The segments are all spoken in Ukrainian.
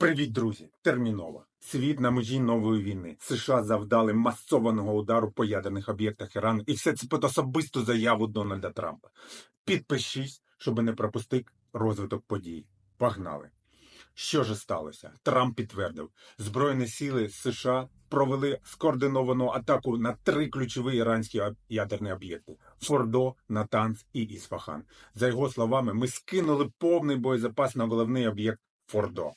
Привіт, друзі! Терміново. Світ на межі нової війни. США завдали масованого удару по ядерних об'єктах Ірану, і все це під особисту заяву Дональда Трампа. Підпишись, щоб не пропустити розвиток подій. Погнали! Що ж сталося? Трамп підтвердив, Збройні сили США провели скоординовану атаку на три ключові іранські ядерні об'єкти: Фордо, Натанс і Ісфахан. За його словами, ми скинули повний боєзапас на головний об'єкт Фордо.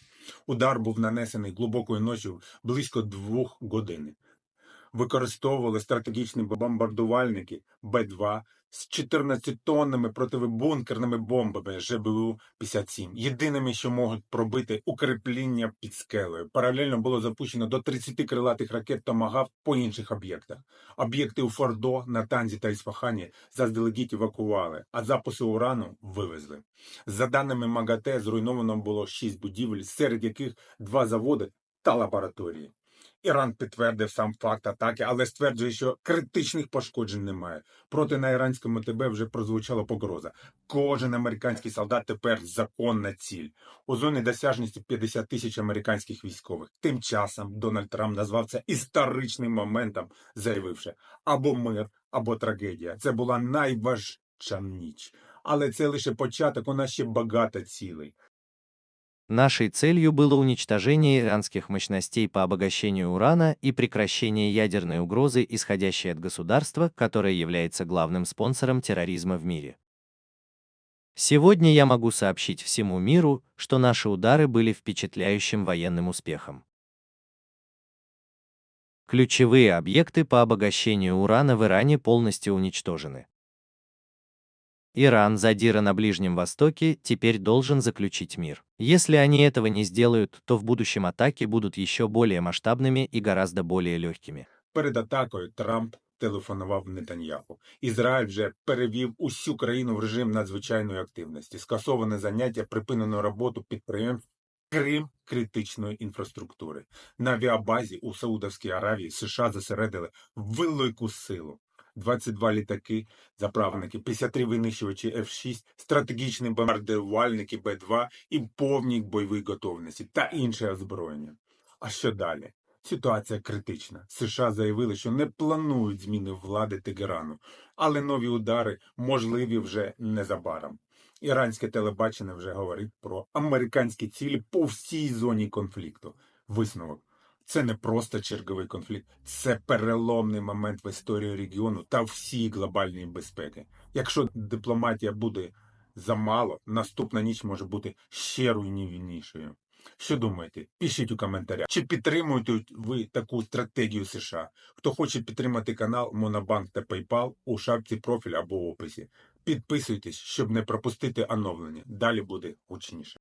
Удар був нанесений глибокою ночі близько двох годин. Використовували стратегічні бомбардувальники Б-2 з 14-тонними противобункерними бомбами ЖБУ-57, єдиними, що можуть пробити укріпління під скелею. Паралельно було запущено до 30 крилатих ракет «Томагавк» по інших об'єктах. Об'єкти у Фордо, Натанзі та Ісфахані заздалегідь евакували, а записи урану вивезли. За даними МАГАТЕ, зруйновано було 6 будівель, серед яких два заводи та лабораторії. Іран підтвердив сам факт атаки, але стверджує, що критичних пошкоджень немає. Проти на іранському ТБ вже прозвучала погроза. Кожен американський солдат тепер законна ціль. У зоні досяжності 50 тисяч американських військових. Тим часом Дональд Трамп назвав це історичним моментом, заявивши або мир, або трагедія. Це була найважча ніч. Але це лише початок, у нас ще багато цілей. Нашей целью было уничтожение иранских мощностей по обогащению урана и прекращение ядерной угрозы, исходящей от государства, которое является главным спонсором терроризма в мире. Сегодня я могу сообщить всему миру, что наши удары были впечатляющим военным успехом. Ключевые объекты по обогащению урана в Иране полностью уничтожены. Иран, задира на Ближнем Востоке, теперь должен заключить мир. Если они этого не сделают, то в будущем атаки будут еще более масштабными и гораздо более легкими. Перед атакою Трамп телефонував Нетаньяху. Ізраїль вже перевів усю країну в режим надзвичайної активності, скасоване заняття, припинено роботу підприємств, крім критичної інфраструктури. На авіабазі у Саудовській Аравії США зосередили велику силу. 22 літаки, заправники, 53 винищувачі F-6, стратегічні бомбардувальники Б-2 і повній бойовій готовності та інше озброєння. А що далі? Ситуація критична. США заявили, що не планують зміни влади Тегерану, але нові удари можливі вже незабаром. Іранське телебачення вже говорить про американські цілі по всій зоні конфлікту. Висновок. Це не просто черговий конфлікт, це переломний момент в історії регіону та всій глобальній безпеки. Якщо дипломатія буде замало, наступна ніч може бути ще руйнівнішою. Що думаєте? Пишіть у коментарях. Чи підтримуєте ви таку стратегію США? Хто хоче підтримати канал Монобанк та PayPal у шапці профілю або описі. Підписуйтесь, щоб не пропустити оновлення. Далі буде гучніше.